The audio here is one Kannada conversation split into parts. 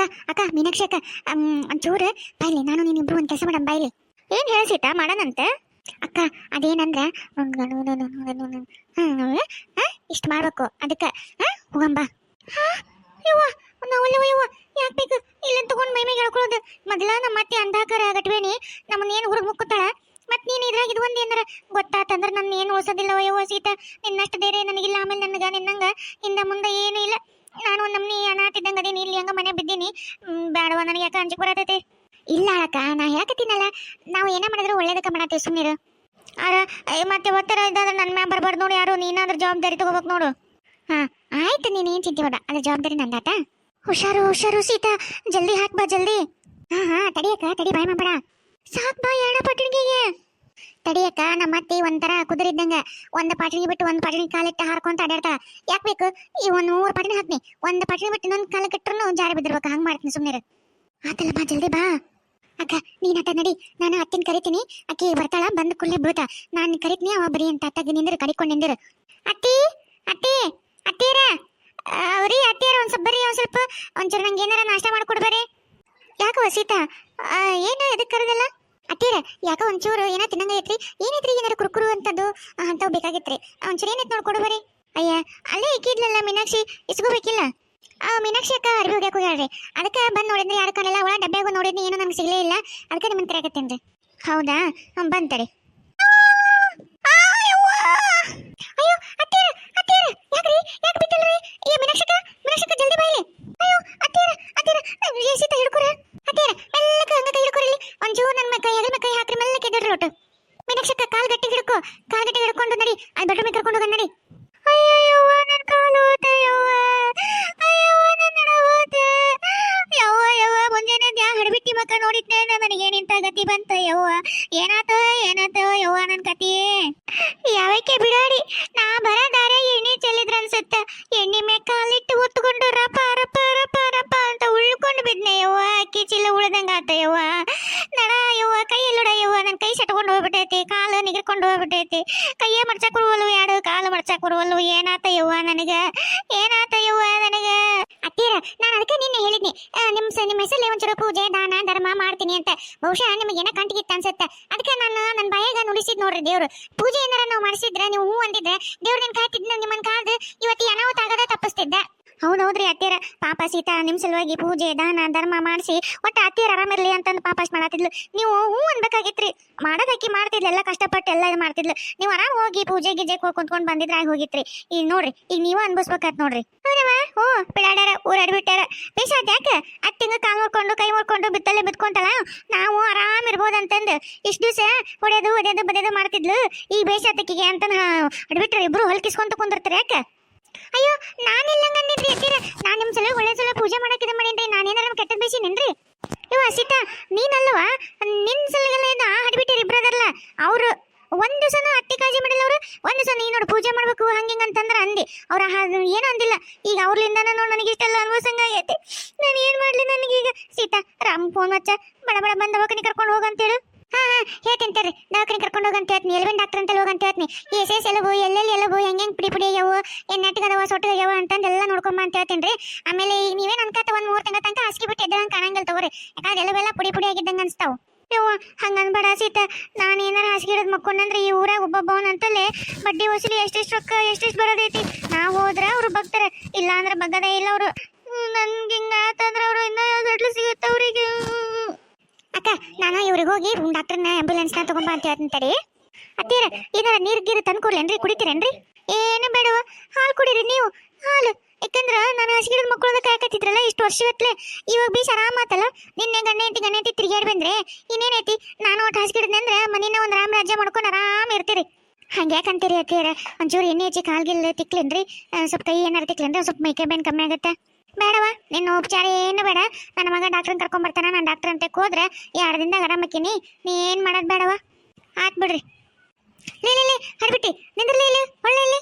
ಅಕ್ಕ ಅಕ್ಕ ಮೀನಾಕ್ಷಿ ಅಕ್ಕ ಒಂಚೂರು ಬಾಯ್ಲಿ ನಾನು ನೀನು ಇಬ್ರು ಒಂದು ಕೆಲಸ ಮಾಡಮ್ ಬಾಯ್ಲಿ ಏನು ಹೇಳ್ಸಿಟ ಮಾಡೋಣಂತೆ ಅಕ್ಕ ಅದೇನಂದ್ರೆ ಇಷ್ಟು ಮಾಡ್ಬೇಕು ಅದಕ್ಕೆ ಹೋಗಂಬ ಯವ್ವ ನಾವಲ್ಲ ಯವ್ವ ಯಾಕೆ ಬೇಕು ಇಲ್ಲ ತಗೊಂಡು ಮೈ ಮೇಲೆ ಹೇಳ್ಕೊಳ್ಳೋದು ಮೊದಲ ನಮ್ಮ ಮತ್ತೆ ಅಂಧಾಕರ ಗಟ್ವೇನಿ ನಮ್ಮನ್ನ ಏನು ಹುಡುಗ ಮುಕ್ಕುತ್ತಾಳ ಮತ್ತೆ ನೀನು ಇದ್ರಾಗ ಇದು ಒಂದು ಏನಾರ ಗೊತ್ತಾತಂದ್ರೆ ನನ್ನ ಏನು ಉಳಿಸೋದಿಲ್ಲ ಯವ್ವ ಸೀತಾ ನಿನ್ನಷ್ಟು ಬೇರೆ ನನಗಿಲ್ಲ ಆಮೇಲೆ ನನಗೆ ನಿನ್ನಂಗೆ ಹಿಂದೆ ಮುಂದೆ ಏನೂ ಇಲ್ಲ ನಾನು ಒಂದು ನಮ್ನಿ ಅನಾಟಿದ್ದಂಗೆ ಅದೇನಿ, ಇಲ್ಲಿ ಹಂಗ ಮನೆ ಬಿದ್ದೀನಿ. ಬೇಡವಾ ನನಗೆ ಯಾಕೆ ಅಂಜಿಕೆ ಬರತೈತಿ? ಇಲ್ಲ ಅಕ್ಕ ನಾ ಹೇಳಕತ್ತೀನಲ್ಲ, ನಾವು ಏನ ಮಾಡಿದ್ರು ಒಳ್ಳೇದಕ್ಕೆ ಮಾಡತ್ತೀವಿ ಸುಮ್ಮನಿರು ಆರ ಮತ್ತೆ ಒತ್ತರ ಇದ್ದಾದ್ರೆ ನನ್ನ ಮ್ಯಾಮ್ ಬರ್ಬಾರ್ದು ನೋಡಿ ಯಾರು, ನೀನಾದ್ರೂ ಜವಾಬ್ದಾರಿ ತಗೋಬೇಕು ನೋಡು. ಹಾಂ, ಆಯ್ತು, ನೀನು ಚಿಂತೆ ಬೇಡ ಅದ್ರ ಜವಾಬ್ದಾರಿ ನಂದಾತ? ಹುಷಾರು ಹುಷಾರು, ಸೀತಾ, ಜಲ್ದಿ ಹಾಕ್ಬಾ, ಜಲ್ದಿ. ಹಾಂ, ಹಾ ತಡಿಯಕ್ಕ ತಡಿ, ಬಾಯ್ ಮಾಡಬೇಡ ಸಾಕ್ ಬಾ ಎರಡ ಪಟಣಿಗೆಗೆ ತಡಿಯಕ್ಕ ನಮ್ಮ ಅತ್ತಿ ಒಂಥರ ಕುದುರಿದ್ದಂಗ ಒಂದ್ ಪಾಟಣಿ ಬಿಟ್ಟು ಒಂದ್ ಪಾಟಣಿ ಕಾಲಿಟ್ಟು ಹಾರ್ಕೊಂತ ಅಡ್ಯಾಡ್ತಾಳ. ಯಾಕ್ ಬೇಕು? ಈ ಒಂದ್ ಮೂರ್ ಪಾಟಣಿ ಹಾಕ್ನಿ. ಒಂದ್ ಪಾಟಣಿ ಬಿಟ್ಟು ಇನ್ನೊಂದ್ ಕಾಲ ಕಟ್ರು ಜಾರಿ ಬಿದ್ದಿರ್ಬೇಕು. ಹಂಗ್ ಮಾಡ್ತೀನಿ ಸುಮ್ಮನೆ ಆತಲ್ಲ ಬಾ, ಜಲ್ದಿ ಬಾ. ಅಕ್ಕ, ನೀನ್ ಅತ್ತ ನಡಿ. ನಾನು ಅತ್ತಿನ ಕರಿತೀನಿ. ಅಕ್ಕಿ ಬರ್ತಾಳ, ಬಂದ್ ಕುಲ್ಲಿ ಬೀಳ್ತಾ. ನಾನು ಕರಿತೀನಿ, ಅವ ಬರೀ ಅಂತ ಅತ್ತಾಗ ನಿಂದಿರು ಕಡಿಕೊಂಡು ನಿಂದಿರು. ಅತ್ತಿ ಅತ್ತಿ ಅತ್ತೀರ ಅವ್ರಿ, ಅತ್ತಿಯರ ಒಂದ್ ಸ್ವಲ್ಪ ಬರ್ರಿ ಒಂದ್ ಸ್ವಲ್ಪ. ಒಂಚೂರು ನಂಗೆ ಏನಾರ ನಾಷ್ಟ ಮಾಡ್ಕೊಡ್ಬೇರಿ ಯಾಕೋ ಸೀತಾ? ಏನು ಎದಕ್ಕೆ ಕರೆದಲ್ಲ? ಅತ್ತೀರ, ಯಾಕ ಒಂಚೂರು ಏನ ತಿನ್ನಂಗ ಐತ್ರಿ? ಏನೈತ್ರಿ ಏನಾರ ಕುರ್ಕುರು ಅಂತದ್ದು? ಅಂತಾವ್ ಬೇಕಾಗಿತ್ರಿ. ಒಂಚೂರು ಏನೈತ್ ನೋಡ್ಕೊಡು ಬರ್ರಿ. ಅಯ್ಯ, ಅಲ್ಲೇ ಇಕ್ಕಿದ್ಲಲ್ಲ ಮೀನಾಕ್ಷಿ ಇಸ್ಕೋಬೇಕಿಲ್ಲ ಆ, ಮೀನಾಕ್ಷಿ ಅಕ್ಕ ಅರ್ಬಿ ಹೋಗ್ಯಾಕ ಹೋಗ್ಯಾಳ್ರಿ. ಅದಕ್ಕೆ ಬಂದು ನೋಡಿದ್ನಿ ಯಾರು ಕಾಣಲ್ಲ? ಒಳ ಡಬ್ಬ್ಯಾಗ ನೋಡಿದ್ನಿ, ಏನೋ ನಂಗೆ ಸಿಗ್ಲೇ ಇಲ್ಲ. ಅದಕ್ಕೆ ನಿಮ್ಮನ್ನ ಕರೆಯಕತ್ತೇನ್ರಿ ಹೌದಾ? ಹ್ಞೂ ಬಂತರಿ ಅಯ್ಯೋ, ಅತ್ತೀರ ಅತ್ತೀರ, ಯಾಕ್ರಿ? ಯಾಕೆ ಬಿಟ್ಟಲ್ರಿ ಹಡಬಿಟ್ಟಿ ಮಕ್ಕ ನೋಡಿದ್ನೆ ನನಗೆ ನಿಂತ ಗತಿ ಬಂತ ಯವ್ವ. ಏನಾತ ಏನಾತ ಯವ್ವ ನನ್ನ ಕತಿ. ಯಾವಕ್ಕೆ ಬಿಡಾಡಿ? ನಾ ಬರ ದಾರ ಎಣ್ಣೆ ಚೆಲ್ಲಿದ್ರ ಅನ್ಸುತ್ತ. ಎಣ್ಣೆ ಮೇ ಕಾಲಿಟ್ಟು ಹೊತ್ಕೊಂಡು ರಪ ರಪ ರಪ ರಪ ಅಂತ ಉಳ್ಕೊಂಡು ಬಿದ್ನೆ ಯವ್ವ. ಅಕ್ಕಿ ಚೀಲ ಉಳ್ದಂಗ ಆತ ಯವ್ವ. ನಡ ಯವ್ವ ಕೈ ಎಲ್ಲುಡ ಯವ್ವ. ನನ್ನ ಕೈ ಸಟ್ಕೊಂಡು ಹೋಗ್ಬಿಟ್ಟೈತಿ, ಕಾಲು ನಿಗರ್ಕೊಂಡು ಹೋಗ್ಬಿಟ್ಟೈತಿ. ಕೈಯೇ ಮಡ್ಚಕ್ ಬರುವಲ್ವು ಯಾಡು ಕಾಲು ಮಡ್ಚಕ್ ಬರುವಲ್ವು ಏನಾತ ಯವ್ವ ನನಗ? ಏನಾತ ಯವ್ವ? ನನಗ ಅತ್ತೀರ ನಾನು ಅದಕ್ಕೆ ನಿನ್ನೆ ಹೇಳಿದ್ನಿ. ಆ, ನಿಮ್ ಸ- ನಿಮ್ಮ ಹೆಸರಲ್ಲಿ ಒಂಚೂರು ಪೂಜೆ ದಾನ ಧರ್ಮ ಮಾಡ್ತೀನಿ ಅಂತ. ಬಹುಶಃ ನಿಮಗೆ ಏನೋ ಕಂಟಿಗಿತ್ತು ಅನ್ಸುತ್ತೆ. ಅದಕ್ಕೆ ನಾನು ನನ್ನ ಬಾಯಾಗ ನುಡಿಸಿದ್ ನೋಡ್ರಿ ದೇವ್ರು. ಪೂಜೆ ಏನಾರ ನಾವು ಮಾಡಿಸಿದ್ರೆ ನೀವು ಹೂ ಅಂದಿದ್ರೆ ದೇವ್ರು ನಿನ್ ಕಾಯ್ತಿದ್ನ ನಿಮ್ಮನ್ ಕಾದು ಇವತ್ತು ಅನಾಹುತ ಆಗದ ತಪ್ಪಿಸ್ತಿದ್ದ. ಹೌದೌದ್ರಿ ಅತ್ತೀರ ಪಾಪ ಸೀತಾ ನಿಮ್ಮ ಸಲುವಾಗಿ ಪೂಜೆ, ದಾನ, ಧರ್ಮ ಮಾಡಿಸಿ ಒಟ್ಟು ಅತ್ತೀರ ಆರಾಮಿರಲಿ ಅಂತಂದು ಪಾಪ ಪಾಪಾಸ್ ಮಾಡತ್ತಿದ್ಲು ನೀವು ಹೂ ಅನ್ಬೇಕಾಗಿತ್ರಿ. ಮಾಡೋದಕ್ಕೆ ಮಾಡ್ತಿದ್ಲು, ಎಲ್ಲ ಕಷ್ಟಪಟ್ಟು ಎಲ್ಲ ಇದು ಮಾಡ್ತಿದ್ಲು. ನೀವು ಆರಾಮ್ ಹೋಗಿ ಪೂಜೆ, ಗಿಜೆ ಕುಂತ್ಕೊಂಡು ಬಂದಿದ್ರೆ ಆಗಿ ಹೋಗಿತ್ರಿ. ಈಗ ನೋಡ್ರಿ, ಈಗ ನೀವು ಅನ್ಭವಿಸ್ಬೇಕಾತ್ ನೋಡ್ರಿ. ಹೌದವ? ಹ್ಞೂ ಬಿಡಾಡ್ಯಾರ ಊರಾಡ್ ಬಿಟ್ಟಾರ ಬೇಸಾದ್ ಯಾಕೆ? ಅತ್ತಿಂಗ ಕಾಲ್ ಕೈ ಮುರ್ಕೊಂಡು ಬಿತ್ತಲೆ ಬಿತ್ಕೊಂತಲ್ಲ ನಾವು ಆರಾಮ್ ಇರ್ಬೋದಂತಂದು ಇಷ್ಟು ದಿವಸ ಹೊಡೆಯೋದು ಒಡೆಯೋದು ಬದಿಯೋದು ಮಾಡ್ತಿದ್ಲು. ಈ ಬೇಸಾತಕ್ಕಿಗೆ ಅಂತ ಅಡ್ಬಿಟ್ರೆ ಇಬ್ರು ಹೊಲ್ಕಿಸ್ಕೊಂತ ಕುಂದಿರ್ತಾರೆ ಯಾಕೆ? ಅಯ್ಯೋ, ನಾನೆಲ್ಲ ಅಂದಿದ್ರಿ ಅತ್ತೀರ ನಾನು ನಿಮ್ಮ ಸಲ ಒಳ್ಳೆ ಸಲ ಪೂಜೆ ಮಾಡಕ್ಕಿದ ಮಾಡೇನ್ರಿ? ನಾನೇನಾರ ಕೆಟ್ಟದ್ ಬೇಸಿನೇನ್ರಿ ಇವ ಸೀತಾ, ನೀನಲ್ವಾ? ನಿನ್ ಸಲಗೆಲ್ಲ ಇದು ಆ ಹಡ್ಬಿಟ್ಟಿರಿ ಇಬ್ರದಲ್ಲ ಅವರು ಒಂದು ಸಲ ಅಟ್ಟಿ ಕಾಳಜಿ ಮಾಡಿಲ್ಲ ಅವರು, ಒಂದು ಸಲ ನೀ ನೋಡು ಪೂಜೆ ಮಾಡ್ಬೇಕು, ಹಂಗೆ ಅಂತಂದ್ರ ಅಂದಿ. ಅವ್ರ ಏನು ಅಂದಿಲ್ಲ. ಈಗ ಅವ್ರಲಿಂದ ನೋಡು ನನಗೆ ಇಷ್ಟೆಲ್ಲ ಅನ್ಭವಿಸಂಗ ಐತಿ ನಾನು ಏನು ಮಾಡಲಿ ನನಗೀಗ? ಸೀತಾ, ರಾಮ್ ಫೋನ್ ಹಚ್ಚ. ಬಡ ಬಡ ಬಂದ ದವಾಖಾನೆ ಕರ್ಕೊಂಡು ಹೋಗಂತೇಳು ಹಾ ಹಾ, ಹೇಳ್ತೀನಿ ತರ್ರಿ ದವಾಖಾನೆ ಕರ್ಕೊಂಡು ಹೋಗಂತ ಹೇಳ್ತೀನಿ. ಎಲ್ವಿನ್ ಡಾಕ್ಟರ್ ಅಂತ ಹೋಗಂತ ಹೇಳ್ತೀನಿ. ಎಸ್ ಎಸ್ ಎಲ್ಲಬು ಎಲ್ಲೆಲ್ಲಿ ಎಲ್ಲಬು ಹೆಂಗೆ ಪುಡಿ ಪುಡಿ ಆಗ್ಯಾವು ಏನು ನೆಟ್ಟಿಗದವ ಸೊಟ್ಟಗವ ಅಂತಂದು ಎಲ್ಲ ನೋಡ್ಕೊಂಬ ಅಂತ ಹೇಳ್ತೀನಿ ರೀ. ಆಮೇಲೆ ಈಗ ನೀವೇನು ಅನ್ಕತ್ತ ಒಂದು ಮೂರು ತಿಂಗಳ ತನಕ ಹಾಸಿಗೆ ಬಿಟ್ಟು ಎದ್ದಂಗೆ ಕಾಣಂಗಿಲ್ಲ ತಗೋರಿ. ಯಾಕಂದ್ರೆ ಎಲ್ಲವೆಲ್ಲ ಪುಡಿ ಪುಡಿ ಆಗಿದ್ದಂಗೆ ಅನ್ಸ್ತಾವು. ಯವ್ವ ಹಂಗನ್ಬೇಡ ಸೀತ. ನಾನು ಏನಾರ ಹಾಸಿಗೆ ಹಿಡಿದು ಮಕ್ಕೊಂಡಂದ್ರೆ ಈ ಊರಾಗ ಅಂತಲೇ ಬಡ್ಡಿ ವಸೂಲಿ ಎಷ್ಟೆಷ್ಟು ರೊಕ್ಕ, ಎಷ್ಟೆಷ್ಟು ಬರೋದೈತಿ. ನಾವು ಹೋದ್ರೆ ಅವ್ರು ಬಗ್ತಾರೆ. ಇಲ್ಲ ಅಂದ್ರೆ ಬಗ್ಗದೇ ಇಲ್ಲ ಅವರು. ನನ್ಗೆ ಹಿಂಗ ಆತಂದ್ರೆ ಅವರು ಇನ್ನೂ ಅಡ್ಲು ಸಿಗುತ್ತೆ ಅವ್ರಿಗೆ ಅಕ್ಕ, ನಾನು ಇವ್ರಿಗೆ ಹೋಗಿ ಡಾಕ್ಟರ್ನ ಆಂಬ್ಯುಲೆನ್ಸ್ನ ತಗೊಂಬ ಅಂತ ಹೇಳ್ತೀನಿ ತಡಿ. ಅತ್ತೀರ ಏನಾರ ನೀರು ಗೀರು ತಂದು ಕೊಡ್ಲೇನ್ರಿ ಕುಡಿತೀರೇನ್ರಿ? ಏನು ಬೇಡವ ಹಾಲು ಕುಡೀರಿ ನೀವು. ಹಾಲು. ಯಾಕಂದ್ರ ನಾನು ಹಸಿಗಿಡದ ಮಕ್ಕಳದ ಕಾಯಕತ್ತಿದ್ರಲ್ಲ, ಇಷ್ಟು ವರ್ಷವತ್ಲೆ ಇವಾಗ ಬೀಸ್ ಆರಾಮಾತಲ್ಲ ನಿನ್ನೆ ಗಂಡ ಐತಿ ಗಂಡ ಐತಿ ತಿರುಗಾಡಿ ಬಂದ್ರೆ ಇನ್ನೇನೈತಿ ನಾನು ಒಟ್ಟು ಅಂದ್ರೆ ಮನಿನ ಒಂದು ರಾಮ ರಾಜ್ಯ ಮಾಡ್ಕೊಂಡು ಆರಾಮ್ ಇರ್ತೀರಿ. ಹಂಗ್ಯಾಕಂತೀರಿ ಅತ್ತೀರ ಒಂಚೂರು ಎಣ್ಣೆ ಹಚ್ಚಿ ಕಾಲ್ಗಿಲ್ಲ ತಿಕ್ಲೇನ್ರಿ. ಸ್ವಲ್ಪ ಕೈ ಏನಾರು ತಿಕ್ಲೇನ್ರಿ ಸ್ವಲ್ಪ ಮೈಕೈ ಬೇನ್ ಕಮ್ಮಿ ಆಗತ್ತೆ? ಬೇಡವ? ನಿನ್ನ ಉಪಚಾರ ಏನು ಬೇಡ. ನನ್ನ ಮಗ ಡಾಕ್ಟರ್ನ ಕರ್ಕೊಂಬರ್ತಾನ ನಾನು ಡಾಕ್ಟರ್ ಅಂತ ಹೋದ್ರೆ ಎರಡು ದಿನದಾಗ ಆರಾಮಕ್ಕಿನಿ ನೀ. ಏನು ಮಾಡೋದು ಬೇಡವ? ಆತ್ ಬಿಡ್ರಿ. ಲೇ ಲೇ ಲೇ ಹಡ್ಬಿಟ್ಟಿ ನಿಂದ್ರಲೇ ಇಲ್ಲಿ ಒಳ್ಳೆ ಇಲ್ಲಿ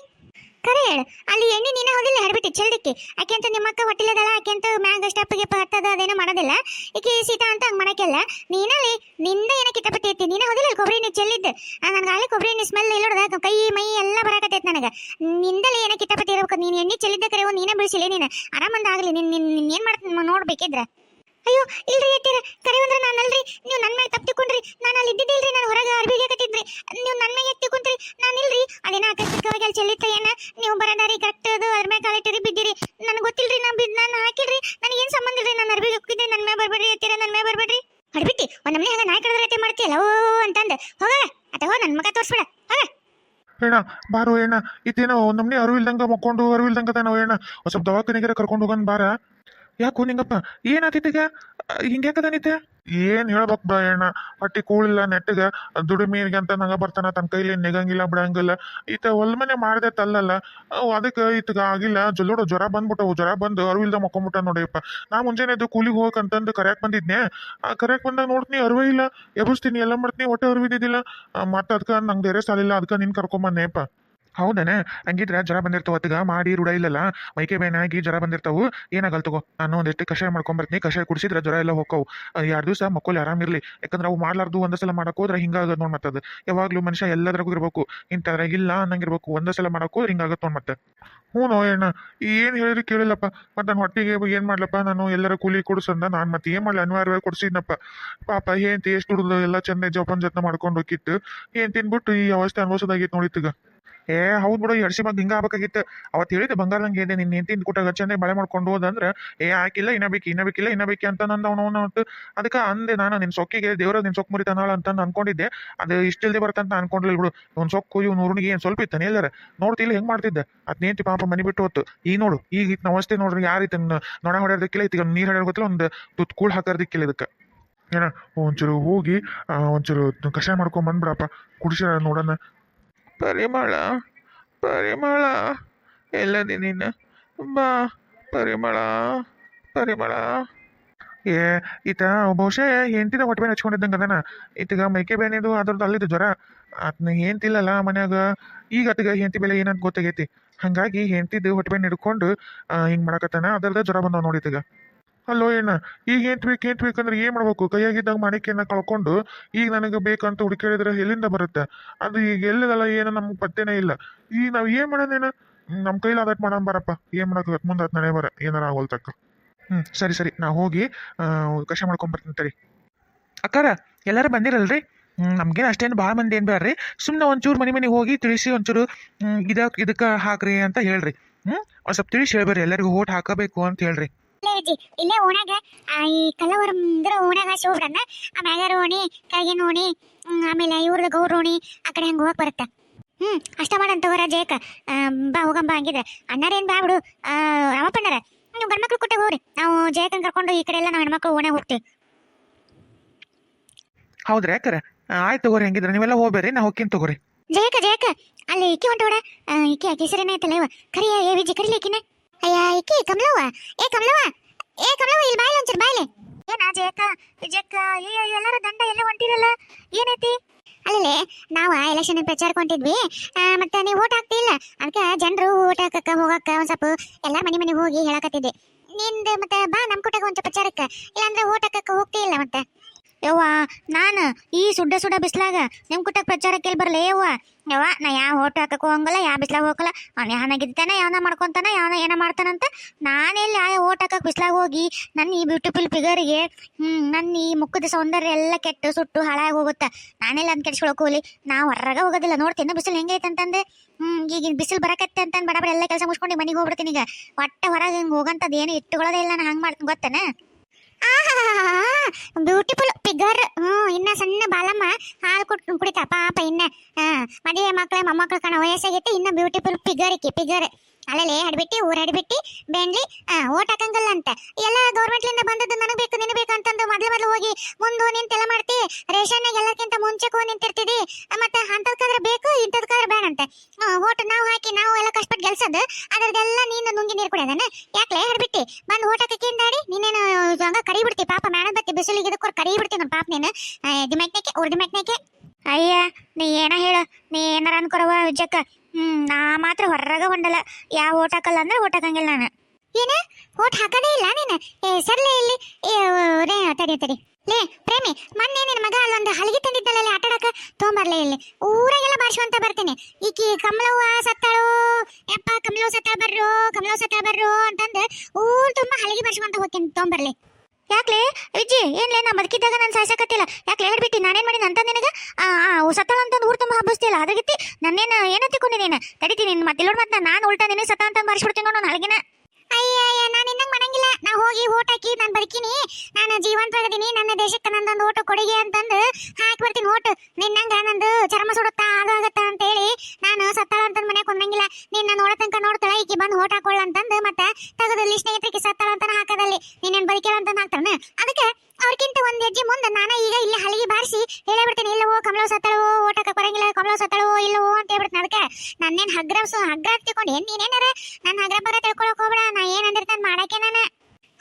ಕರೆ ಹೇಳು. ಅಲ್ಲಿ ಎಣ್ಣೆ ನೀನೇ ಹೋಗಿಲ್ಲ ಹಡ್ಬಿಟ್ಟಿ ಚಲ್ದಿಕ್ಕಿ ಆಕೆ ನಿಮ್ಮ ಅಕ್ಕ ಹೊಟ್ಟಿಲ್ಲದಳ ಆಕೆ ಅಂತ ಮ್ಯಾಗ ಗಿಪ್ ಹತ್ತದ, ಅದೇನೋ ಮಾಡೋದಿಲ್ಲ. ಈಕೆ ಸೀತಾ ಅಂತ ಹಂಗೆ ಮಾಡಕ್ಕೆಲ್ಲ ನೀನಲ್ಲಿ ನಿಂದ ಏನೋ ಕಿಟ್ಟಪಟ್ಟಿ ಐತಿ? ನೀನೇ ಹೋಗಿಲ್ಲ ಕೊಬ್ಬರಿ ಎಣ್ಣೆ ಚೆಲ್ಲಿದ್ದು? ನನಗೆ ಅಲ್ಲಿ ಕೊಬ್ಬರಿ ಎಣ್ಣೆ ಸ್ಮೆಲ್ ಇಲ್ಲೋಡ್ದ ಕೈ, ಮೈ ಎಲ್ಲ ಬರಾಕತ್ತೈತೆ ನನಗೆ. ನಿಂದಲೇ ಏನೋ ಕಿಟ್ಟಪಟ್ಟಿ ಇರ್ಬೇಕು. ನೀನು ಎಣ್ಣೆ ಚೆಲ್ಲಿದ್ದ ಕರೆ ನೀನೇ ಬೀಳಿಸಿಲ್ಲ ನೀನು. ಆರಾಮಂದ ಆಗಲಿ ನಿನ್ನ ನಿನ್ ನಿನ್ ಏನು ಮಾಡ್ತೀನಿ ನೋಡ್ಬೇಕಿದ್ರೆ? ಅಯ್ಯೋ, ಇಲ್ರಿ ಎಟ್ಟಿರ ಕರೆ ಬಂದ್ರೆ ನಾನು ಅಲ್ರಿ ನೀವು ನನ್ನ ಮೇಲೆ ತಪ್ಪು ತಿಕೊಂಡ್ರಿ ನಾನು ಅಲ್ಲಿ ಇದ್ದಿದ್ದಿಲ್ರಿ. ನಾನು ಹೊರಗೆ ಅರ್ಬಿಗೆ ಕಟ್ಟಿದ್ರಿ. ನೀವು ನನ್ನ ಮೇಲೆ ತಿಳ್ಕೊಂಡ್ರಿ ನಾನು ಇಲ್ರಿ ಅದೇನ ಆಕಸ್ಮಿಕವಾಗಿ ಅಲ್ಲಿ ಚೆಲ್ಲಿತ್ತ ಏನ? ನೀವು ಬರದಾರಿ ಕರೆಕ್ಟ್ ಅದು ಅದ್ರ ಮೇಲೆ ಕಾಲಿಟ್ಟಿರಿ ಬಿದ್ದಿರಿ. ನನಗೆ ಗೊತ್ತಿಲ್ರಿ, ನಾನು ಬಿದ್ದು ನಾನು ಹಾಕಿಲ್ರಿ. ನನಗೆ ಏನು ಸಂಬಂಧ ಇಲ್ರಿ? ನಾನು ಅರ್ಬಿಗೆ ಹೋಗಿದ್ದೆ ನನ್ನ ಮೇಲೆ ಬರಬೇಡ್ರಿ ಎತ್ತಿರ ನನ್ನ ಮೇಲೆ ಬರಬೇಡ್ರಿ. ಅಡ್ಬಿಟ್ಟಿ, ಒಂದು ನಮ್ಮನೆ ಹಂಗ ನಾಯಿ ಕಡದ್ರ ರೀತಿ ಮಾಡ್ತೀಯಲ್ಲ? ಓ, ಅಂತಂದು. ಹೋಗ ಅಥವಾ ನನ್ನ ಮಗ ತೋರಿಸ್ಬೇಡ. ಹೋಗ. ಏನ, ಬಾರೋ, ಏನ? ಇದೇನೋ ನಮ್ಮನೆ ಅರಿವಿಲ್ದಂಗ ಮಕ್ಕೊಂಡು ಅರಿವಿಲ್ದಂಗ ತಾನೋ ಏನ? ಒಂದು ಸ್ವಲ್ಪ ದವಾಖಾನೆಗೆ ಕರ್ಕೊಂಡು ಹೋಗೋಣ ಬಾರ. ಯಾಕೋ ನಿಂಗಪ್ಪ ಏನಾತಿತ್ತೀಗ ನಿತ್ಯ ಏನ್ ಹೇಳ್ಬೇಕ್ ಬಾ ಏನ ಹೊಟ್ಟಿ ಕೂಳಿಲ್ಲ ನೆಟ್ಟಗ ದುಡಿಮೀನಿಗೆ ಅಂತ ನಂಗ ಬರ್ತಾನ ತನ್ನ ಕೈಲಿ ನೆಗಂಗಿಲ್ಲ, ಬಿಡಂಗಿಲ್ಲ. ಈತ ಹೊಲ್ಮನೆ ಮಾಡ್ದೆ ತಲ್ಲಲ್ಲ. ಅದಕ್ಕೆ ಈತಗ ಆಗಿಲ್ಲ. ಜಲ್ಲೋಡು ಜ್ವರ ಬಂದ್ಬಿಟ್ಟವು, ಜ್ವರ ಬಂದು ಅರಿವಿಲ್ದ ಮಕ್ಕೊಂಬಿಟ್ಟ ನೋಡಿಯಪ್ಪ ನಾ ಮುಂಜಾನೆ ಅದು ಕೂಲಿಗೆ ಹೋಗಕ್ಕಂತಂದು ಕರೆಯಕ್ ಬಂದಿದ್ನೆ. ಆ, ಕರ್ಯಾಕ್ ಬಂದಾಗ ನೋಡ್ತೀನಿ ಅರಿವೇ ಇಲ್ಲ. ಎಬ್ಬಿಸ್ತೀನಿ, ಎಲ್ಲ ಮಾಡ್ತೀನಿ, ಹೊಟ್ಟೆ ಅರಿವಿದ್ದಿದ್ದಿಲ್ಲ. ಮತ್ತೆ ಅದಕ್ಕೆ ನಂಗೆ ಧೈರ್ಯ ಸಾಲಿಲ್ಲ ಅದಕ್ಕೆ ನಿನ್ ಕರ್ಕೊಂಬನ್ನೇಪ್ಪ ಹೌದನೇ? ಹಂಗಿದ್ರೆ ಜ್ವರ ಬಂದಿರ್ತಾವ ಅತ್ತಿಗ ಮಾಡಿ ರೂಢ ಇಲ್ಲಲ್ಲ. ಮೈಕೆ ಬೇನಾಗಿ ಜ್ವರ ಬಂದಿರ್ತಾವು. ಏನಾಗಲ್ ತಗೋ? ನಾನು ಒಂದಿಷ್ಟು ಕಷಾಯ ಮಾಡ್ಕೊಂಬರ್ತೀನಿ ಕಷಾಯ ಕುಡಿಸಿದ್ರೆ ಜ್ವರ ಎಲ್ಲ ಹೋಗ್ಕವು ಎರಡು ದಿವಸ ಮಕ್ಕಳು ಆರಾಮಿರ್ಲಿ ಯಾಕಂದ್ರೆ ಅವು ಮಾಡ್ಲಾರ್ದು ಒಂದೇ ಸಲ ಮಾಡಕ್ ಹೋದ್ರೆ ಹಿಂಗಾಗದ್ ನೋಡ್ ಮತ್ತದು ಯಾವಾಗ್ಲೂ ಮನುಷ್ಯ ಎಲ್ಲದ್ರಾಗೂ ಇರ್ಬೇಕು. ಇಂಥದ್ರಾಗ ಇಲ್ಲ ಅನ್ನಂಗಿರ್ಬೇಕು. ಒಂದೇ ಸಲ ಮಾಡಕ್ ಹೋದ್ರೆ ಹಿಂಗಾಗತ್ ನೋಡ್ ಮತ್ತೆ ಹ್ಞೂ ನೋ ಅಣ್ಣ ಏನ್ ಹೇಳಿದ್ರು ಕೇಳಿಲ್ಲಪ್ಪ. ಮತ್ತೆ ನನ್ನ ಹೊಟ್ಟಿಗೆ ಏನ್ ಮಾಡ್ಲಪ್ಪ? ನಾನು ಎಲ್ಲರ ಕೂಲಿ ಕೊಡಿಸಂದ ನಾನು ಮತ್ತೆ ಏನ್ ಮಾಡ್ಲಿ? ಅನಿವಾರ್ಯವಾಗಿ ಕೊಡ್ಸಿದ್ನಪ್ಪ. ಪಾಪ ಏಂತಿ ಎಷ್ಟು ದುಡ್ದು ಎಲ್ಲ ಚೆಂದ ಜೋಪಾನ ಜತ್ನ ಮಾಡ್ಕೊಂಡು ಹೋಗಿತ್ತು. ಏನ್ ತಿನ್ಬಿಟ್ಟು ಈ ಅವಸ್ಥೆ ಅನ್ಭವಿಸೋದಾಗಿತ್ತು ನೋಡಿತ್ತೀಗ ಏ, ಹೌದು ಬಿಡು ಎಡ್ಸಿ ಬಂದು ಹಿಂಗ ಆಗ್ಬೇಕಾಗಿತ್ತು. ಅವತ್ತು ಹೇಳಿದೆ ಬಂಗಾರದಂಗೆ ಇದೆ ನಿನ್ನ ಹೆಂಡತಿನ ಕೂಟ ಚಂದ ಬಳೆ ಮಾಡ್ಕೊಂಡು ಹೋದಂದ್ರೆ ಏ ಆಕಿಲ್ಲ ಇನ್ನ ಬೇಕಿ, ಇನ್ನ ಬೇಕಿಲ್ಲ, ಇನ್ನ ಬೇಕಿ ಅಂತ ನಂದು ಅವನು ಅದಕ್ಕೆ ಅಂದೆ ನಾನು ನಿನ್ನ ಸೊಕ್ಕಿಗೆ ದೇವರ ನಿನ್ನ ಸೊಕ್ ಮುರಿತಾನಾಳ ಅಂತ ಅನ್ಕೊಂಡಿದ್ದೆ. ಅದು ಇಷ್ಟಿಲ್ದೆ ಬರ್ತಂತ ಅನ್ಕೊಂಡ್ಲಿ ಬಿಡು. ಇವ್ನು ಸೊಕ್ಕು, ಇವ್ನು ಊರಿಗೆ ಏನು ಸ್ವಲ್ಪ ಇತ್ತಾನೆ ಎಲ್ಲರ? ನೋಡ್ತಿಲ್ಲ ಹೆಂಗ್ ಮಾಡ್ತಿದ್ದೆ? ಅದ್ ನಿಂತಿ ಪಾಪ ಮನಿ ಬಿಟ್ಟು ಹೊತ್ತು. ಈ ನೋಡು ಈಗ ಇತ್ತು ನಾವು ಅಷ್ಟೇ ನೋಡ್ರಿ ಯಾರಿತ ನೊಣ ಹೊಡೆಯೋದಕ್ಕಿಲ್ಲ ಇತ್ತು ನೀರ್ ಗೊತ್ತಿಲ್ಲ, ಒಂದು ತುತ್ ಕೂಳ್ ಹಾಕೋದಕ್ಕಿಲ್ಲ ಇದಕ್ಕೆ. ಏನ, ಒಂಚೂರು ಹೋಗಿ ಒಂಚೂರು ಕಷಾಯ ಮಾಡ್ಕೊಂಡ್ ಬಂದ್ಬಿಡಪ್ಪ. ಕುಡಿಸ ನೋಡೋಣ. ಪರಿಮಳ ಪರಿಮಳ, ಎಲ್ಲದಿ ನೀನು. ಬಾ, ಪರಿಮಳ ಪರಿಮಳ. ಏ, ಈತ ಬಹುಶಃ ಹೆಂಡತಿದ ಹೊಟ್ಟೆ ಮೇಲೆ ಹಚ್ಕೊಂಡಿದ್ದಂಗೆ ಅದನ. ಈತಗ ಮೈಕೆ ಬೇನಿದು ಅದ್ರದ್ದು ಅಲ್ಲಿದ್ದು ಜ್ವರ. ಆತ್ನ ಹೆಂತಿಲ್ಲಲ್ಲ ಮನ್ಯಾಗ. ಈಗ ಆತಗ ಹೆಂಡತಿ ಬೆಲೆ ಏನಂತ ಗೊತ್ತಾಗೈತಿ. ಹಂಗಾಗಿ ಹೆಂಡತಿದ್ದು ಹೊಟ್ಟೆ ಹಿಡ್ಕೊಂಡು ಹಿಂಗೆ ಮಾಡಕತ್ತಾನ. ಅದ್ರದ್ದು ಜ್ವರ ಬಂದವ ನೋಡಿತಗ ಅಲ್ಲೋ ಏನ ಈಗ ಏಂಟ್ ಬೇಕು ಏಂಟ್ ಬೇಕಂದ್ರೆ ಏನ್ ಮಾಡ್ಬೇಕು? ಕೈಯಾಗಿದ್ದಾಗ ಮಾಣಿಕ್ಯನ ಕಳ್ಕೊಂಡು ಈಗ ನನಗೆ ಬೇಕಂತ ಹುಡುಕೇಳಿದ್ರೆ ಎಲ್ಲಿಂದ ಬರುತ್ತೆ? ಅದು ಈಗ ಎಲ್ಲದಲ್ಲ ಏನು ನಮ್ಗೆ ಪತ್ತೆನೇ ಇಲ್ಲ. ಈಗ ನಾವ್ ಏನ್ ಮಾಡೋದೇನ ನಮ್ಮ ಕೈಲಿ ಅದಟ್ ಮಾಡೋಣ ಬರಪ್ಪ. ಏನು ಮಾಡಕ್ ಮುಂದೆ ಹತ್ತು ನಡೆ ಬರ ಏನಾರ ಆಗೋಲ್ತಕ್ಕ ಹ್ಮ್, ಸರಿ ಸರಿ. ನಾ ಹೋಗಿ ಕಷ ಮಾಡ್ಕೊಂಡ್ ಬರ್ತೀನಿ ತಡಿ. ಅಕ್ಕಾರ, ಎಲ್ಲರೂ ಬಂದಿರಲ್ರಿ? ನಮ್ಗೇನು ಅಷ್ಟೇನು ಭಾಳ ಮಂದಿ ಏನು ಬೇಡ್ರಿ ಸುಮ್ಮನೆ ಒಂಚೂರು ಮನೆ ಮನೆಗೆ ಹೋಗಿ ತಿಳಿಸಿ ಒಂಚೂರು ಇದಕ್ಕೆ ಇದಕ್ಕೆ ಹಾಕ್ರಿ ಅಂತ ಹೇಳ್ರಿ. ಹ್ಞೂ ಒಂದ್ ಸ್ವಲ್ಪ ತಿಳಿಸಿ ಹೇಳ್ಬೇರಿ ಎಲ್ಲರಿಗೂ ಓಟ್ ಹಾಕಬೇಕು ಅಂತ ಹೇಳ್ರಿ. ಇಲ್ಲೇ ಅಜ್ಜಿ ಇಲ್ಲೇ ಓಣ್ಯಾಗ ಆ, ಈ ಕಲ್ಲವರಂದ್ರ ಓಣ್ಯಾಗ ಶಿವಬ್ರನ್ನ ಆಮ್ಯಾಗ ರೋಣಿ ಕೈಗಿನ ಓಣಿ ಹ್ಮ್, ಆಮೇಲೆ ಇವ್ರದ್ದು ಗೌರ ಓಣಿ ಆ ಕಡೆ ಹಂಗೆ ಹೋಗಕ್ ಬರುತ್ತೆ. ಹ್ಮ್ ಅಷ್ಟ ಮಾಡಂತ ತಗೋರ ಜಯಕ ಆ, ಬಾ ಹೋಗಂಬ ಹಂಗಿದ್ರೆ. ಅಣ್ಣಾರೇನ್ ಬಾ ಬಿಡು. ಆ, ರಾಮಪ್ಪಣ್ಣರ ನೀವು ಗಂಡ್ಮಕ್ಳು ಕೊಟ್ಟೆ ಹೋಗ್ರಿ. ನಾವು ಜಯಕನ್ ಕರ್ಕೊಂಡು ಈ ಕಡೆ ಎಲ್ಲ ನಾವು ಹೆಣ್ಮಕ್ಳು ಓಣೆ ಹೋಗ್ತೀವಿ. ಹೌದ್ರಿ ಯಾಕರ? ಆಯ್ತು ತಗೋರಿ ಹಂಗಿದ್ರೆ. ನೀವೆಲ್ಲ ಹೋಗ್ಬೇರಿ ನಾ ಹೋಗ್ತೀನಿ ತಗೋರಿ. ಜಯಕ ಜಯಕ ಅಲ್ಲಿ ಇಕ್ಕಿ ಹೊಂಟೋಡ ಇಕ್ಕಿ ಆಕಿ ಹೆಸರೇನ ಐತಲ್ಲ ಇವ. ಕರಿಯ ಏ ವಿಜಿ ಕರಿಲಿ ಅಯ್ಯ ಇಕ್ಕಿ ಕಮಲವ್ವ ಏ ಕಮಲವ್ವ ಏ ಕಮಲವ್ವ ಇಲ್ಲಿ ಬಾಯ್ಲಿ ಒಂಚೂರು ಬಾಯ್ಲಿ ಏನ ಜಯಕ್ಕ ವಿಜಯಕ್ಕ ಅಯ್ಯೋ ಎಲ್ಲರೂ ದಂಡ ಎಲ್ಲ ಹೊಂಟಿರಲ್ಲ ಏನೈತಿ ಅಲ್ಲೇ ನಾವ ಎಲೆಕ್ಷನ್ ಪ್ರಚಾರಕ್ಕೆ ಹೊಂಟಿದ್ವಿ ಮತ್ತೆ ನೀವು ಓಟ್ ಹಾಕ್ತಿಲ್ಲ ಅದಕ್ಕೆ ಜನರು ಓಟ್ ಹಾಕಕ್ಕ ಹೋಗಕ್ಕ ಒಂದ್ ಸ್ವಲ್ಪ ಎಲ್ಲ ಮನೆ ಮನೆಗೆ ಹೋಗಿ ಹೇಳಕತ್ತಿದ್ದೆ ನಿಂದ ಮತ್ತೆ ಬಾ ನಮ್ ಕೂಟಾಗ ಒಂಚೂರು ಪ್ರಚಾರಕ್ಕೆ ಇಲ್ಲಾಂದ್ರೆ ಓಟ್ ಹಾಕಕ್ಕ ಹೋಗ್ತಿಲ್ಲ ಮತ್ತೆ ಯವ್ವ, ನಾನು ಈ ಸುಡ್ಡ ಸುಡ ಬಿಸ್ಲಾಗ ನಿಮ್ಮ ಕುಟಕ್ ಪ್ರಚಾರಕ್ಕೆ ಎಲ್ಲಿ ಬರಲೇ ಯವ್ವ? ಯವ್ವ, ನಾ ಯಾವ ಓಟ್ ಹಾಕಕ್ಕೆ ಹೋಗಲ್ಲ ಯಾವ ಬಿಸ್ಲಾಗ ಹೋಗಲ್ಲ. ಅವ್ನು ಯಾವನ ಗಿದ್ದಾನ ಯಾವನ ಮಾಡ್ಕೊತಾನೆ, ಯಾವನ ಏನ ಮಾಡ್ತಾನಂತ ನಾನೆಲ್ಲಿ ಆ ಓಟ್ ಹಾಕಕ್ಕೆ ಬಿಸ್ಲಾಗ ಹೋಗಿ ನನ್ನ ಈ ಬ್ಯೂಟಿಫುಲ್ ಫಿಗರ್ಗೆ ಹ್ಞೂ ನನ್ನ ಈ ಮುಖದ ಸೌಂದರ್ಯ ಎಲ್ಲ ಕೆಟ್ಟು ಸುಟ್ಟು ಹಾಳಾಗಿ ಹೋಗುತ್ತೆ. ನಾನೆಲ್ಲ ಅಂತ ಕೆಡ್ಸ್ಕೊಳಕ್ ಹೋಗಲಿ? ನಾ ಹೊರಗ ಹೋಗೋದಿಲ್ಲ ನೋಡ್ತೀನಿ ಬಿಸಿಲು ಹೆಂಗೈತೆ ಅಂತಂದೆ. ಹ್ಞೂ ಈಗಿನ ಬಿಸಿಲು ಬರಕತ್ತೆ ಅಂತ ಬಡ ಬಡ ಎಲ್ಲ ಕೆಲಸ ಮುಗಿಸ್ಕೊಂಡು ಮನೆಗೆ ಹೋಗ್ಬಿಡ್ತೀನಿ ಈಗ. ಒಟ್ಟ ಹೊರಗೆ ಹಿಂಗೆ ಹೋಗಂಥದ್ದು ಏನು ಇಟ್ಟುಕೊಳ್ಳೋದೇ ಇಲ್ಲ ನಾನು, ಹಂಗೆ ಮಾಡ್ತೀನಿ ಗೊತ್ತೇನ? ಬ್ಯೂಟಿಫುಲ್ ಫಿಗರ್ ಹ್ಮ್, ಇನ್ನ ಸಣ್ಣ ಬಾಲಮ್ಮ ಹಾಲು ಕುಟ್ ಕುಡಿತಾ ಪಾಪ ಇನ್ನ. ಹಾ ಮದುವೆ ಮಕ್ಕಳ ಮೊಮ್ಮಕ್ಕಳು ಕಾಣೋ ವಯಸ್ಸಾಗೈತೆ ಇನ್ನ ಬ್ಯೂಟಿಫುಲ್ ಫಿಗರ್ ಇಕ್ಕಿ ಫಿಗರ್ ಅಲ್ಲೇ ಹಡ್ಬಿಟ್ಟಿ ಊರ್ ಹಡ್ಬಿಟ್ಟಿ ಬೆಂಡ್ಲಿ ಓಟ್ ಹಾಕಂಗಲ್ಲ ಅಂತ. ಎಲ್ಲ ಗೌರ್ಮೆಂಟ್ಲಿಂದ ಬಂದದ್ದು ನನಗೆ ಬೇಕು, ನಿನಗೆ ಬೇಕು ಅಂತಂದು ಮೊದಲು ಮೊದಲು ಹೋಗಿ ಮುಂದೆ ನಿಂತೆಲ್ಲ ಮಾಡ್ತಿ. ರೇಷನ್ನಾಗ ಎಲ್ಲಕ್ಕಿಂತ ಹೋಗಿ ನಿಂತಿರ್ತಿದಿ. ಮತ್ತೆ ಅಂತದ್ಕಾದ್ರೆ ಬೇಕು ಇಂಥದ್ಕಾದ್ರೆ ಬೇಡ ಅಂತ. ಓಟ್ ನಾವು ಹಾಕಿ, ನಾವು ಎಲ್ಲ ಕಷ್ಟಪಟ್ಟು ಗೆಲ್ಸೋದು, ಅದ್ರದ್ದೆಲ್ಲ ನೀನು ನುಂಗಿ ನೀರು ಕುಡಿಯೋದನ್ನ ಯಾಕೆ ಹಡ್ಬಿಟ್ಟಿ ಬಂದು ಓಟ್ ಹಾಕಿಂದಾಡಿ ನೀನೇನು ಹಂಗ ಕರಿ ಬಿಡ್ತಿ ಪಾಪ ಮೇಣ ಬತ್ತಿ ಬಿಸಿಲಿಗೆ ಇದಕ್ಕೋರ್ ಕರಿ ಬಿಡ್ತಿ ಪಾಪ ನೀನು. ದಿಮೆಕ್ನೇಕೆ ಉರ್ದು ಮೆಕ್ನೇಕೆ ಅಯ್ಯ, ನೀ ಏನ ಹೇಳು? ನೀ ಏನಾರ ಅನ್ಕೊರವ ವಿಜಯಕ್ಕ ಹ್ಮ್ ನಾ ಮಾತ್ರ ಹೊರಗ ಹೊಂಡಲ್ಲ. ಯಾವ ಓಟ್ ಹಾಕಲ್ಲ ಅಂದ್ರೆ ಓಟ್ ಹಾಕಂಗಿಲ್ಲ ನಾನು. ಏನ? ಓಟ್ ಹಾಕದೇ ಇಲ್ಲ ನೀನು? ಏ ಸರ್ಲೆ ಇಲ್ಲಿ. ಏ, ರೇ ತಡಿ ತಡಿ. ಲೇ ಪ್ರೇಮಿ ಮೊನ್ನೆ ನಿನ್ನ ಮಗ ಅಲ್ಲೊಂದು ಹಲಗಿ ತಂದಿದ್ದಲ್ಲ ಆಟ ಆಡಕ ತೊಗೊಂಬರ್ಲೆ ಇಲ್ಲಿ. ಊರಾಗೆಲ್ಲ ಬಾರಿಸುವಂತ ಬರ್ತೀನಿ. ಈಕಿ ಕಮಲವ್ವ ಸತ್ತಳು? ಯಪ್ಪ ಕಮಲವ್ ಸತ್ತಾಳ ಬರ್ರು ಕಮಲವ್ ಸತ್ತಾಳ ಬರ್ರು ಅಂತಂದು ಊರು ತುಂಬಾ ಹಲಗಿ ಬಾರಿಸುವಂತ ಹೋಗ್ತೀನಿ. ತೊಗೊಂಬರ್ಲಿ ಯಾಕ್ಲೆ? ವಿಜ್ಜಿ, ಏನ್ಲೇ ನಾ ಬದುಕಿದ್ದಾಗ ನಾನು ಸಾಯ್ಸಕತ್ತಿಲ್ಲ ಯಾಕೆ ಹೇಳ್ಬಿಟ್ಟಿ, ನಾನೇನ್ ಮಾಡಿ ಅಂತ ನಿನಗ? ಸತ್ತಾಳ ಅಂತ ಊರ್ ತುಂಬ ಹಬ್ಬಸ್ತಿಲ್ಲ ಅದ್ರಗಿತ್ತಿ ನನ್ನೇನ ಏನ ತಿಳ್ಕೊಂಡಿ ನೀನು ತಡಿತೀನಿ ಮತ್ತೆ ಮತ್ತೆ ನಾನು ಉಲ್ಟಾ ನಿನ್ನ ಸತ್ತ ಅಂತ ಮರ್ಸ್ಬಿಡ್ತೀನಿ ನೋಡು ನಾಳೆಗಿನ ಅಯ್ಯಯ್ಯ, ನಾನು ಇನ್ನಂಗ್ ಮಾಡಂಗಿಲ್ಲ. ನಾ ಹೋಗಿ ಓಟ್ ಹಾಕಿ, ನಾನು ಬದುಕಿನಿ. ನಾನು ಜೀವಂತವಾಗಿದ್ದೀನಿ. ನನ್ನ ದೇಶಕ್ಕೆ ನಂದೊಂದು ಓಟು ಕೊಡುಗೆ ಅಂತಂದು ಹಾಕಿ ಬರ್ತೀನಿ ಓಟು ನಿನ್ನಂಗ ನಂದು ಚರ್ಮ ಸುಡುತ್ತಾ ಅಂತ ಹೇಳಿ ನಾನು ಸತ್ತಾಳ ಅಂತಂದು ಮನೆ ಕೊಂದಂಗಿಲ್ಲ ನಿನ್ನ ನೋಡ ತನಕ ನೋಡ್ತಾಳ, ಈಕಿ ಬಂದು ಓಟ್ ಹಾಕೊಳ್ಳ ಅಂತಂದು ಮತ್ತೆ ತೆಗೆದಲ್ಲಿ ಸ್ನೇಹಿತರಿಗೆ ಸತ್ತಾಳ ಅಂತ ಹಾಕದಲ್ಲಿ. ನೀನೇನು ಬದುಕಿಲ್ಲ ಅಂತ ಹಾಕ್ತಾನೆ ಅದಕ್ಕೆ ಅವ್ರಕ್ಕಿಂತ ಒಂದ್ ಹೆಜ್ಜೆ ಮುಂದೆ ನಾನು ಈಗ ಇಲ್ಲಿ ಹಳಿಗೆ ಬಾರಿಸಿ ಹೇಳಬಿಡ್ತೀನಿ, ಇಲ್ಲವೋ, ಕಮಲೋ ಸತ್ತಳವೋ ಓಟ್ ಹಾಕಕ್ ಬರಂಗಿಲ್ಲ ಕಮಲೋ ಸತ್ತಳವೋ, ಇಲ್ಲವೋ ಅಂತ ಹೇಳ್ಬಿಡ್ತೀನಿ ಅದಕ್ಕೆ. ನನ್ನೇನ್ ಹಗ್ರ ಹಗ್ರ ತಿಳ್ಕೊಂಡು. ಏನ್ ನೀನೇನಾರ? ನನ್ನ ಹಗ್ರ ಬರ ತಿಳ್ಕೊಳಕ್ ಹೋಗ್ಬೇಡ, ನಾ ಏನ್ ಅಂದಿರ್ತಾನೆ ಮಾಡಕ್ಕೆ ನಾನು?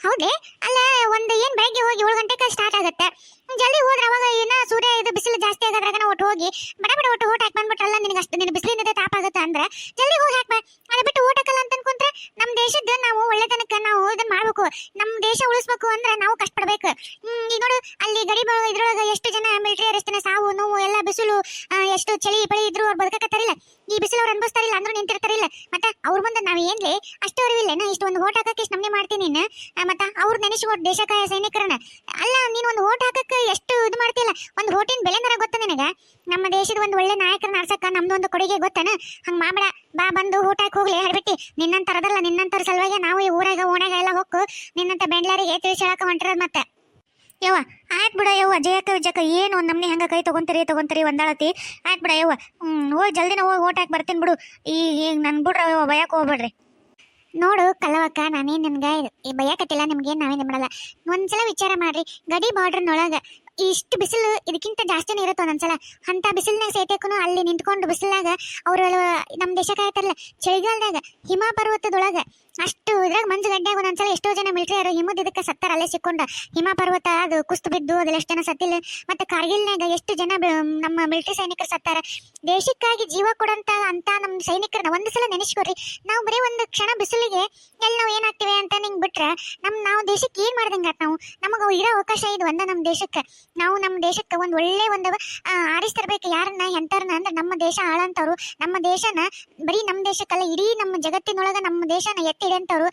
ಹೌದೇ? ಅಲ್ಲ, ಒಂದು ಏನ್ ಬೆಳಗ್ಗೆ ಹೋಗಿ ಏಳು ಗಂಟೆಗೆ ಸ್ಟಾರ್ಟ್ ಆಗುತ್ತೆ. ಜಲ್ದಿ ಹೋದ್ರೆ ಅವಾಗ ಏನ ಸೂರ್ಯ ಇದು ಬಿಸಿಲು ಜಾಸ್ತಿ ಆಗೋದ್ರಾಗ ಒಟ್ಟು ಹೋಗಿ ಬಡ ಬಡ ಒಟ್ಟು ಓಟ್ ಹಾಕಿ ಬಂದ್ಬಿಟ್ರಲ್ಲ, ನಿನಗೆ ಅಷ್ಟು ನಿನ್ನ ಬಿಸಿಲಿನ ತಾಪ ಆಗುತ್ತೆ ಅಂದ್ರೆ? ಜಲ್ದಿ ಹೋಗಿ ಹಾಕ್ಬಾ ಅದ ಬಿಟ್ಟು ಓಟ್ ಹಾಕಲ್ಲ ಅಂತ ಅನ್ಕೊಂತ್ರೆ ನಮ್ಮ ದೇಶದ ನಾವು ಒಳ್ಳೆತನಕ್ಕ ನಾವು ಮಾಡ್ಬೇಕು. ನಮ್ಮ ದೇಶ ಉಳಿಸ್ಬೇಕು ಅಂದ್ರೆ ನಾವು ಕಷ್ಟಪಡ್ಬೇಕು. ಈಗ ನೋಡು, ಅಲ್ಲಿ ಗಡಿ ಇದ್ರೊಳಗೆ ಎಷ್ಟು ಜನ ಮಿಲಿಟರಿ ಅರೆಸ್ಟಿನ ಸಾವು, ನೋವು, ಎಲ್ಲ ಬಿಸಿಲು ಎಷ್ಟು ಚಳಿ ಬಳಿ ಇದ್ರು ಅವ್ರು ಬದುಕಕತ್ತಾರಿಲ್ಲ. ಈ ಬಿಸಿಲು ಅವ್ರು ಅನ್ಭವಿಸ್ತಾರಿಲ್ಲ, ಅಂದ್ರೂ ನಿಂತಿರ್ತಾರಿಲ್ಲ. ಮತ್ತೆ ಅವ್ರ ಮುಂದೆ ನಾವು ಏನ್ಲಿ, ಅಷ್ಟು ಅರಿವಿಲ್ಲ. ನಾ ಇಷ್ಟೊಂದು ಓಟ್ ಹಾಕಕ್ಕೆ ಇಷ್ಟು ನಮ್ಮನೆ ಮಾಡ್ತೀನಿ ಮತ್ತೆ ಅವ್ರು ನೆನೆಸ್ಕೊಂಡು ದೇಶಕಾಯ ಸೈನಿಕರನ್ನ. ಅಲ್ಲ, ನೀನು ಒಂದು ಓಟ್ ಹಾಕಕ್ಕೆ ಎಷ್ಟು ಇದು ಮಾಡ್ತಿಲ್ಲ ಒಂದು ಓಟಿನ ಬೆಲೆ ನರ ಗೊತ್ತ ನಿನಗ? ನಮ್ಮ ದೇಶದ ಒಂದು ಒಳ್ಳೆ ನಾಯಕರನ್ನ ಆರ್ಸಕ್ಕ ನಮ್ದು ಒಂದು ಕೊಡುಗೆ ಗೊತ್ತನ? ಹಂಗ ಮಾಡ್ಬೇಡ ಬಾ ಬಂದು ಊಟ ಹಾಕಿ ಹೋಗ್ಲಿ ಹೇಳ್ಬಿಟ್ಟಿ ನಿನ್ನಂತರದಲ್ಲ ನಿನ್ನಂತರ ಸಲುವಾಗಿ ನಾವು ಈ ಊರಾಗ ಓಣಾಗ ಎಲ್ಲ ಹೋಗು ನಿನ್ನಂತ ಬೆಂಡ್ಲಾರಿಗೆ ತಿಳಿಸಿ ಹೊಂಟಿರೋದು ಮತ್ತೆ. ಯವ್ವ, ಆಯ್ತು ಬಿಡ ಯವ್ವ, ಜಯಕ್ಕ ವಿಜಯಕ್ಕ ಏನು ನಮ್ನಿ ಹಂಗ ಕೈ ತೊಗೊಂತೀರಿ ತೊಗೊಂತೀರಿ ಒಂದಾಳತಿ. ಆಯ್ತು ಬಿಡ ಯವ್ವ. ಹೋಗಿ, ಜಲ್ದಿನ ಹೋಗಿ ಓಟ್ ಹಾಕಿ ಬರ್ತೀನಿ ಬಿಡು. ಈಗ ಈಗ ನನ್ ಬಿಡ್ರ ಯವ್ವ ಭಯಕ್ಕೆ ಹೋಗ್ಬೇಡ್ರಿ. ನೋಡು ಕಲವಕ್ಕ ನಾನೇನು ನಿಮ್ಗೆ ಈ ನಿಮ್ಗೇನು ನಿಮ್ಗೇನ್ ನಾವೇನ್ ಮಾಡಲ್ಲ ಒಂದ್ಸಲ ವಿಚಾರ ಮಾಡ್ರಿ, ಗಡಿ ಬಾರ್ಡರ್ನೊಳಗ ಇಷ್ಟು ಬಿಸಿಲು ಇದಕ್ಕಿಂತ ಜಾಸ್ತಿನೇ ಇರುತ್ತೆ ಒಂದೊಂದ್ಸಲ? ಅಂತ ಬಿಸಿಲ್ನಾಗ ಸೇತೇಕೂ ಅಲ್ಲಿ ನಿಂತ್ಕೊಂಡು ಬಿಸಿಲಾಗ ಅವ್ರು ನಮ್ಮ ದೇಶಕ್ಕೆ ಆಯ್ತಾರಲ್ಲ, ಚಳಿಗಾಲದಾಗ, ಹಿಮ ಪರ್ವತದೊಳಗ ಅಷ್ಟು ಇದ್ರಾಗ ಮಂಜು ಗಡ್ಡೆಯಾಗ ಒಂದೊಂದ್ಸಲ ಎಷ್ಟೋ ಜನ ಮಿಲಿಟರಿ ಹಿಮದ ಇದಕ್ಕೆ ಸತ್ತಾರ, ಅಲ್ಲೇ ಸಿಕ್ಕೊಂಡ. ಹಿಮ ಪರ್ವತ ಅದು ಕುಸ್ತು ಬಿದ್ದು ಅದೆಲ್ಲ ಎಷ್ಟು ಜನ ಸತ್ತಿಲ್ಲ. ಮತ್ತೆ ಕಾರ್ಗಿಲ್ನಾಗ ಎಷ್ಟು ಜನ ನಮ್ಮ ಮಿಲಿಟರಿ ಸೈನಿಕರು ಸತ್ತಾರ. ದೇಶಕ್ಕಾಗಿ ಜೀವ ಕೊಡಂತ ಅಂತ ನಮ್ಮ ಸೈನಿಕರನ್ನ ಒಂದು ಸಲ ನೆನೆಸ್ಕೊರಿ ನಾವು ಬರೀ ಒಂದು ಕ್ಷಣ ಬಿಸಿಲಿಗೆ ಎಲ್ಲ ನಾವು ಏನಾಗ್ತೀವಿ ಅಂತ ನಿಂಗೆ ಬಿಟ್ರೆ ನಮ್ಮ ನಾವು ದೇಶಕ್ಕೆ ಏನು ಮಾಡ್ದಂಗೆ ನಾವು? ನಮಗೆ ಇರೋ ಅವಕಾಶ ಇದು ಒಂದ ನಮ್ಮ ದೇಶಕ್ಕೆ. ನಾವು ನಮ್ಮ ದೇಶಕ್ಕೆ ಒಂದು ಒಳ್ಳೆ ಒಂದು ಆರಿಸ್ತಿರ್ಬೇಕು ಯಾರನ್ನ ಎಂತಾರನ್ನ ಅಂದ್ರೆ ನಮ್ಮ ದೇಶ ಆಳಂತವ್ರು. ನಮ್ಮ ದೇಶನ ಬರೀ ನಮ್ಮ ದೇಶಕ್ಕಲ್ಲ, ಇಡೀ ನಮ್ಮ ಜಗತ್ತಿನೊಳಗೆ ನಮ್ಮ ದೇಶನ ಎತ್ತಿಡಂತವ್ರು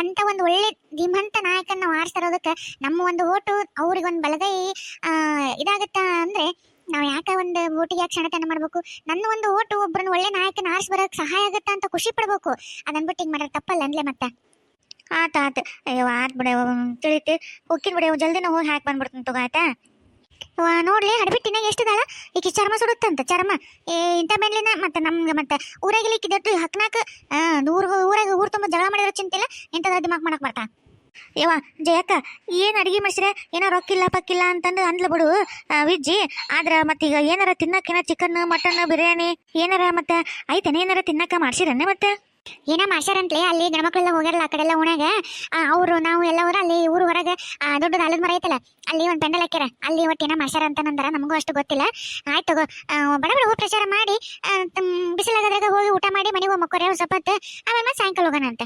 ಅಂತ ಒಂದು ಒಳ್ಳೆ ಧೀಮಂತ ನಾಯಕನ ನಾವು ಆರಿಸ್ತಿರೋದಕ್ಕೆ ನಮ್ಮ ಒಂದು ಓಟು ಅವ್ರಿಗೆ ಒಂದು ಬಲಗೈ ಇದಾಗತ್ತ ಅಂದ್ರೆ ನಾವು ಯಾಕೆ ಒಂದು ಓಟಿಗೆ ಯಾಕೆ ಕ್ಷಣತನ ಮಾಡ್ಬೇಕು? ನನ್ನ ಒಂದು ಓಟು ಒಬ್ಬರನ್ನ ಒಳ್ಳೆ ನಾಯಕನ ಆರಿಸಿ ಬರೋಕೆ ಸಹಾಯ ಆಗುತ್ತಾ ಅಂತ ಖುಷಿ ಪಡ್ಬೇಕು. ಅದನ್ಬಿಟ್ಟು ಹಿಂಗ್ ಮಾಡ್ರೆ ತಪ್ಪಲ್ಲ ಅಂದ್ಲೆ ಮತ್ತೆ? ಆತ ಆತ. ಅಯ್ಯೋ, ಆತ್ ಬಿಡ ತಿಳಿತಿ. ಹೋಗಿನ್ ಬಿಡ ಜಲ್ದಿನ ಹೋಗಿ ಹಾಕಿ ಬಂದ್ಬಿಡ್ತೀನಿ ತಗೋ, ಆಯ್ತಾ? ನೋಡ್ಲಿ ಎಷ್ಟು ದಾಳ ಈಕಿ ಚರ್ಮ ಸುಡುತ್ತಂತ, ಚರ್ಮ. ಏ, ಇಂಥ ಮೇಲಿನ ಮತ್ತೆ ನಮ್ಗೆ ಮತ್ತೆ ಊರಾಗಿಲಿಕ್ಕೆ ದಟ್ಟು ಹಕ್ನಾಕ ಊರ್ ಊರಾಗ ಊರ್ ತುಂಬ ಜಗಳ ಮಾಡಿರೋ ಚಿಂತಿಲ್ಲ ಇಂಥದ್ದು ದಿಮಾಕ್ ಮಾಡಕ್ ಬರ್ತಾ? ಯವ್ವ ಜಯಕ್ಕ, ಏನು ಅಡಿಗೆ ಮಾಡಿಸ್ರೆ ಏನೋ ರೊಕ್ಕಿಲ್ಲ, ಪಕ್ಕಿಲ್ಲ ಅಂತಂದು ಅಂದ್ಲ ಬಿಡು. ವಿಜ್ಜಿ, ಆದ್ರೆ ಮತ್ತೀಗ ಏನಾರ ತಿನ್ನಕ್ಕೇನ ಚಿಕನ್, ಮಟನ್, ಬಿರಿಯಾನಿ, ಏನಾರ ಮತ್ತೆ ಐತೇನ ಏನಾರ ತಿನ್ನಕ್ಕ ಮಾಡ್ಸಿರನ್ನೇ ಮತ್ತೆ? ಏನ ಅಂತಲೇ ಅಲ್ಲಿ ಗಣಮಕ್ಳೆಲ್ಲ ಹೋಗ್ಯಾರಲ್ಲ ಆ ಕಡೆ ಎಲ್ಲ ಓಣ್ಯಾಗ ಅವರು ನಾವು ಎಲ್ಲವರು ಅಲ್ಲಿ ಊರು ಹೊರಗೆ ಆ, ದೊಡ್ಡದು ಆಲದ ಮರ ಐತಲ್ಲ ಅಲ್ಲಿ ಒಂದು ಪೆಂಡಲ್ ಹಾಕ್ಯಾರ. ಅಲ್ಲಿ ಒಟ್ಟು ಏನೋ ಮಾಡ್ಸಾರ ಅಂತ ನಂದರ ನಮಗೂ ಅಷ್ಟು ಗೊತ್ತಿಲ್ಲ. ಆಯ್ತು ತಗೋ ಬಡ ಬಡ ಹೋಗಿ ಪ್ರಚಾರ ಮಾಡಿ ಬಿಸಿಲಾಗದ್ರಾಗ ಹೋಗಿ ಊಟ ಮಾಡಿ ಮನೆಗೆ ಹೋಗಿ ಮಕ್ಕೋರೆ ಸ್ವಲ್ಪ ಆಮೇಲೆ ಮತ್ತೆ ಸಾಯಂಕಾಲ ಹೋಗೋಣ ಅಂತ.